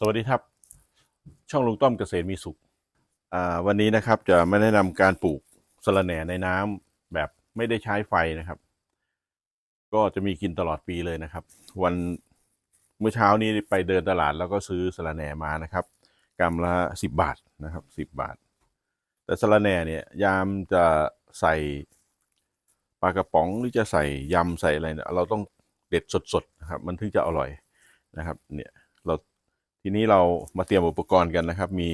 สวัสดีครับ ช่องลุงต้อมเกษตรมีสุข วันนี้นะครับจะมาแนะนำการปลูกสะระแหน่ในน้ำแบบไม่ได้ใช้ไฟนะครับ ก็จะมีกินตลอดปีเลยนะครับ วันเมื่อเช้านี้ไปเดินตลาดแล้วก็ซื้อสะระแหน่มานะครับกรัมละสิบบาทนะครับสิบบาท แต่สะระแหน่เนี่ยยามจะใส่ปลากระป๋องหรือจะใส่ยำใส่อะไรเนี่ยเราต้องเด็ดสดๆนะครับ มันถึงจะอร่อยนะครับ เนี่ย ทีนี้เรามาเตรียมอุปกรณ์กันนะครับ มี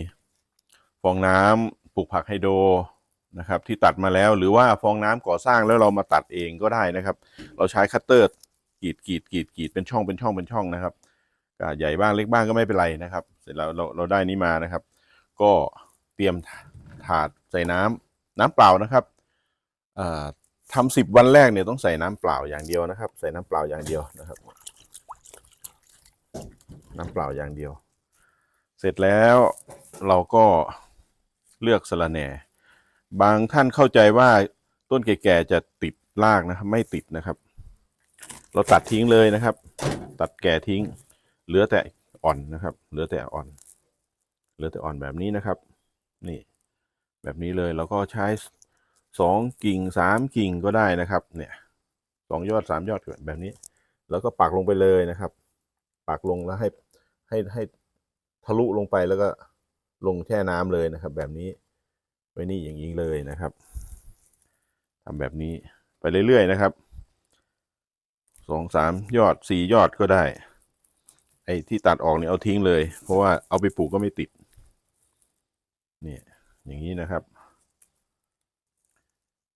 ฟองน้ำปลูกผักไฮโดรนะครับ ที่ตัดมาแล้วหรือว่าฟองน้ำก่อสร้างแล้วเรามาตัดเองก็ได้นะครับ เราใช้คัตเตอร์กรีดกรีดกรีดกรีดเป็นช่องเป็นช่องเป็นช่องนะครับใหญ่บ้างเล็กบ้างก็ไม่เป็นไรนะครับ เสร็จแล้วเราเราได้นี้มานะครับ ก็เตรียมถาดใส่น้ำน้ำเปล่านะครับทำสิบวันแรกเนี่ยต้องใส่น้ำเปล่าอย่างเดียวนะครับ ใส่น้ำเปล่าอย่างเดียวนะครับ น้ำเปล่าอย่างเดียว เสร็จแล้วเราก็เลือกสะระแหน่ บางท่านเข้าใจว่าต้นแก่ๆจะติดรากนะครับ ไม่ติดนะครับ เราตัดทิ้งเลยนะครับ ตัดแก่ทิ้ง เหลือแต่อ่อนนะครับ เหลือแต่อ่อน เหลือแต่อ่อนแบบนี้นะครับ นี่ แบบนี้เลยเราก็ใช้สองกิ่งสามกิ่งก็ได้นะครับ เนี่ยสองยอดสามยอดแบบนี้ แล้วก็ปักลงไปเลยนะครับ ปักลงแล้วให้ให้ให้ทะลุลงไปแล้วก็ลงแช่น้ำเลยนะครับ แบบนี้ไว้นี่อย่างนี้เลยนะครับทำแบบนี้ไปเรื่อยๆนะครับสองสามยอดสี่ยอดก็ได้ ไอ้ที่ตัดออกเนี่ยเอาทิ้งเลย เพราะว่าเอาไปปลูกก็ไม่ติดเนี่ยอย่างนี้นะครับ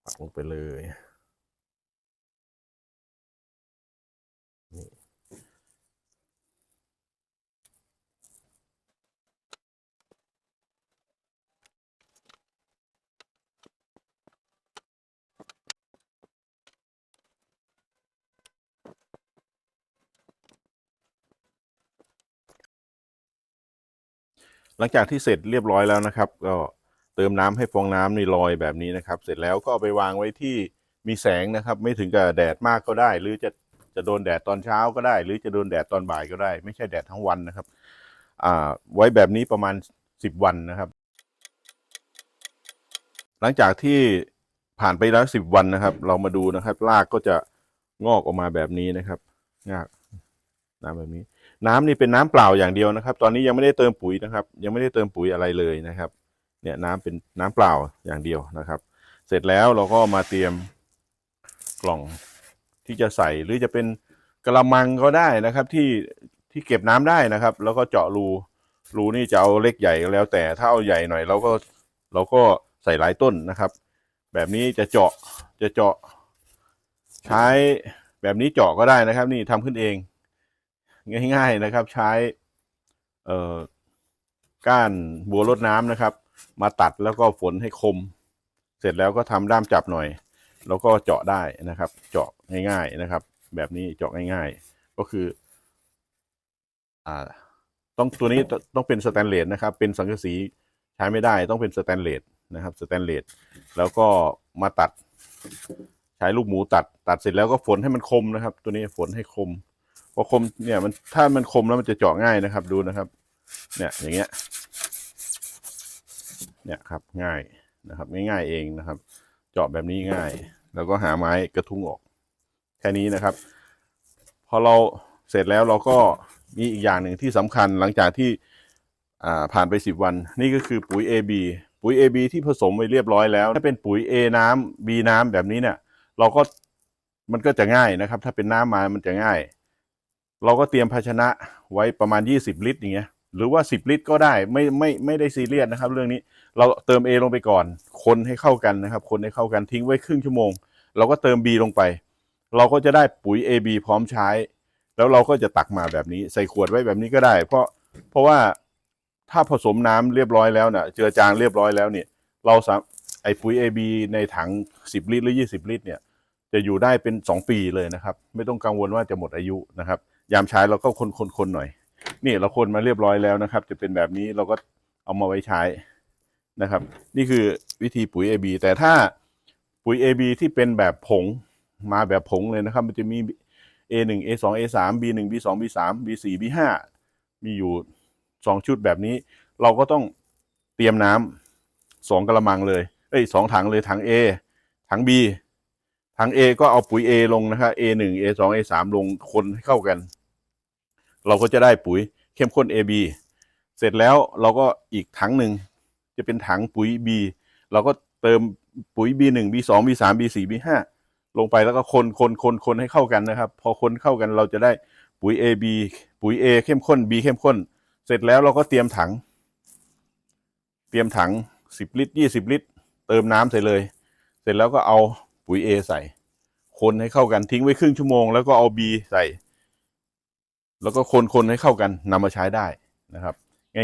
ปักลงไปเลย หลังจากที่เสร็จเรียบร้อยแล้วนะครับ ก็เติมน้ำให้ฟองน้ำในลอยแบบนี้นะครับ เสร็จแล้วก็เอาไปวางไว้ที่มีแสงนะครับ ไม่ถึงกับแดดมากก็ได้ หรือจะจะโดนแดดตอนเช้าก็ได้ หรือจะโดนแดดตอนบ่ายก็ได้ ไม่ใช่แดดทั้งวันนะครับอ่าไว้แบบนี้ประมาณสิบวันนะครับ หลังจากที่ผ่านไปแล้วสิบวันนะครับ เรามาดูนะครับรากก็จะงอกออกมาแบบนี้นะครับงากน้ำแบบนี้ น้ำนี่เป็นน้ำเปล่าอย่างเดียวนะครับ ตอนนี้ยังไม่ได้เติมปุ๋ยนะครับ ยังไม่ได้เติมปุ๋ยอะไรเลยนะครับ เนี่ยน้ำเป็นน้ำเปล่าอย่างเดียวนะครับ เสร็จแล้วเราก็มาเตรียมกล่องที่จะใส่หรือจะเป็นกระมังก็ได้นะครับ ที่ที่เก็บน้ำได้นะครับ แล้วก็เจาะรูรูนี่จะเอาเล็กใหญ่ก็แล้ว แต่ถ้าเอาใหญ่หน่อยเราก็เราก็ใส่หลายต้นนะครับ แบบนี้จะเจาะจะเจาะ ใช้แบบนี้เจาะก็ได้นะครับ นี่ทำขึ้นเอง ง่ายๆนะครับ ใช้เอ่อก้านบัวรดน้ำนะครับ มาตัดแล้วก็ฝนให้คม เสร็จแล้วก็ทำด้ามจับหน่อย แล้วก็เจาะได้นะครับ เจาะง่าย ๆนะครับ แบบนี้เจาะง่าย ๆ ก็คืออ่าต้องตัวนี้ต้องเป็นสแตนเลสนะครับ เป็นสังกะสีใช้ไม่ได้ต้องเป็นสแตนเลสนะครับสแตนเลสแล้วก็มาตัด ใช้ลูกหมูตัด ตัดเสร็จแล้วก็ฝนให้มันคมนะครับ ตัวนี้ฝนให้คม พอคมเนี่ยมันถ้ามันคมแล้วมันจะเจาะง่ายนะครับ ดูนะครับ เนี่ยอย่างเงี้ย เนี่ยครับง่ายนะครับ ง่ายๆเองนะครับ เจาะแบบนี้ง่าย แล้วก็หาไม้กระทุ้งออก แค่นี้นะครับ พอเราเสร็จแล้วเราก็มีอีกอย่างหนึ่งที่สำคัญหลังจากที่อ่าผ่านไปสิบวัน นี่ก็คือปุ๋ย AB ปุ๋ย AB ที่ผสมไว้เรียบร้อยแล้ว ถ้าเป็นปุ๋ย A น้ำ B น้ำแบบนี้เนี่ย เราก็มันก็จะง่ายนะครับ ถ้าเป็นน้ำมามันจะง่าย เราก็เตรียมภาชนะไว้ประมาณ 20 ลิตรอย่างเงี้ยหรือว่า 10 ลิตรก็ได้ไม่ไม่ไม่ได้ซีเรียสนะครับ เรื่องนี้เราเติม A ลงไปก่อน คนให้เข้ากันนะครับ คนให้เข้ากันทิ้งไว้ครึ่งชั่วโมง เราก็เติม B ลงไป เราก็จะได้ปุ๋ย AB พร้อมใช้ แล้วเราก็จะตักมาแบบนี้ใส่ขวดไว้แบบนี้ก็ได้ เพราะเพราะว่าถ้าผสมน้ำเรียบร้อยแล้วเนี่ยเจือจางเรียบร้อยแล้วเนี่ย เราสามไอ้ปุ๋ย AB ในถัง 10 ลิตรหรือ 20 ลิตรเนี่ยจะอยู่ได้เป็น 2 ปีเลยนะครับ ไม่ต้องกังวลว่าจะหมดอายุนะครับ ยามใช้เราก็คนคนคนหน่อย นี่เราคนมาเรียบร้อยแล้วนะครับ จะเป็นแบบนี้เราก็เอามาไว้ใช้นะครับ นี่คือวิธีปุ๋ย AB แต่ถ้าปุ๋ย AB ที่เป็นแบบผงมาแบบผงเลยนะครับ มันจะมี A1 A2 A3 B1 B2 B3 B4 B5 มีอยู่สองชุดแบบนี้ เราก็ต้องเตรียมน้ำสองกระมังเลยเอ้ยสองถังเลยถัง A ถัง B ถัง A ก็เอาปุ๋ย A ลงนะครับ A หนึ่ง A สอง A สามลงคนให้เข้ากัน เราก็จะได้ปุ๋ยเข้มข้น AB เสร็จแล้วเราก็อีกถังหนึ่งจะเป็นถังปุ๋ย B เราก็เติมปุ๋ย B1 B2 B3 B4 B5 ลงไปแล้วก็คนคนคนคนให้เข้ากันนะครับ พอคนเข้ากันเราจะได้ปุ๋ย AB ปุ๋ย A เข้มข้น B เข้มข้น เสร็จแล้วเราก็เตรียมถัง เตรียมถัง 10 ลิตร 20 ลิตร เติมน้ำใส่เลย เสร็จแล้วก็เอาปุ๋ย A ใส่ คนให้เข้ากันทิ้งไว้ครึ่งชั่วโมงแล้วก็เอา B ใส่ แล้วก็คนคนให้เข้ากันนำมาใช้ได้นะครับ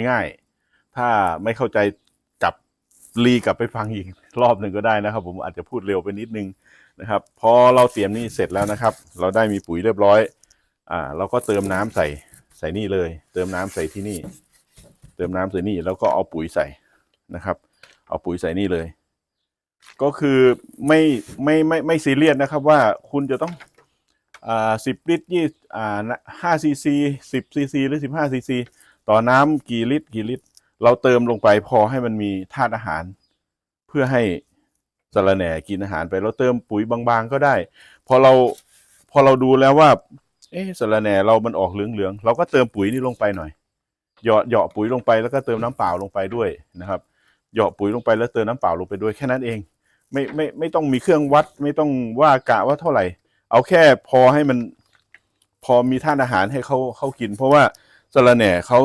ง่ายๆ ถ้าไม่เข้าใจกลับรีกลับไปฟังอีกรอบหนึ่งก็ได้นะครับ ผมอาจจะพูดเร็วไปนิดนึงนะครับ พอเราเตรียมนี่เสร็จแล้วนะครับ เราได้มีปุ๋ยเรียบร้อย อ่า เราก็เติมน้ำใส่ใส่นี่เลย เติมน้ำใส่ที่นี่ เติมน้ำใส่นี่แล้วก็เอาปุ๋ยใส่นะครับ เอาปุ๋ยใส่นี่เลย ก็คือไม่ไม่ไม่ไม่ซีเรียสนะครับว่าคุณจะต้อง อ่าสิบลิตรยี่อ่าห้าซีซีสิบซีซีหรือสิบห้าซีซีต่อน้ำกี่ลิตรกี่ลิตร เราเติมลงไปพอให้มันมีธาตุอาหาร เพื่อให้สะรแหน่กินอาหารไปเราเติมปุ๋ยบางๆก็ได้ พอเราพอเราดูแล้วว่า เอ๊ะสะรแหน่เรามันออกเหลืองๆเราก็เติมปุ๋ยนี่ลงไปหน่อยเหยาะเหยาะปุ๋ยลงไปแล้วก็เติมน้ำเปล่าลงไปด้วยนะครับเหยาะปุ๋ยลงไปแล้วเติมน้ำเปล่าลงไปด้วยแค่นั้นเอง ไม่ไม่ไม่ต้องมีเครื่องวัด ไม่ต้องว่ากะว่าเท่าไหร่ เอาแค่พอให้มันพอมีธาตุอาหารให้เขาเขากิน เพราะว่าสระแหน่เขา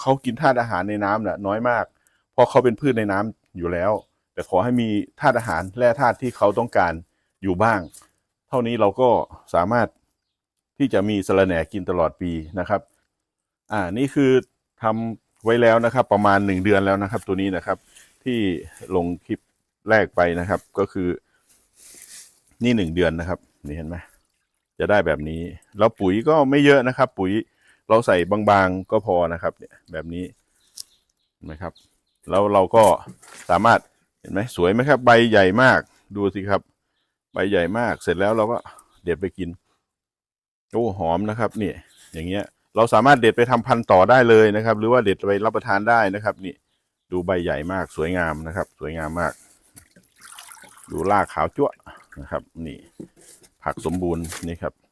เขากินธาตุอาหารในน้ำน่ะน้อยมาก เพราะเขาเป็นพืชในน้ำอยู่แล้ว แต่ขอให้มีธาตุอาหารแร่ธาตุที่เขาต้องการอยู่บ้าง เท่านี้เราก็สามารถที่จะมีสระแหน่กินตลอดปีนะครับ อ่านี่คือทำไว้แล้วนะครับ ประมาณหนึ่งเดือนแล้วนะครับ ตัวนี้นะครับ ที่ลงคลิปแรกไปนะครับ ก็คือนี่หนึ่งเดือนนะครับ นี่เห็นไหมจะได้แบบนี้ แล้วปุ๋ยก็ไม่เยอะนะครับ ปุ๋ยเราใส่บางๆก็พอนะครับ เนี่ยแบบนี้เห็นไหมครับ แล้วเราก็สามารถเห็นไหมสวยไหมครับ ใบใหญ่มากดูสิครับ ใบใหญ่มากเสร็จแล้วเราก็เด็ดไปกินโอ้หอมนะครับนี่อย่างเงี้ย เราสามารถเด็ดไปทำพันธุ์ต่อได้เลยนะครับ หรือว่าเด็ดไปรับประทานได้นะครับ นี่ดูใบใหญ่มากสวยงามนะครับ สวยงามมาก ดูรากขาวจั่วนะครับ นี่ ผักสมบูรณ์นี่ครับ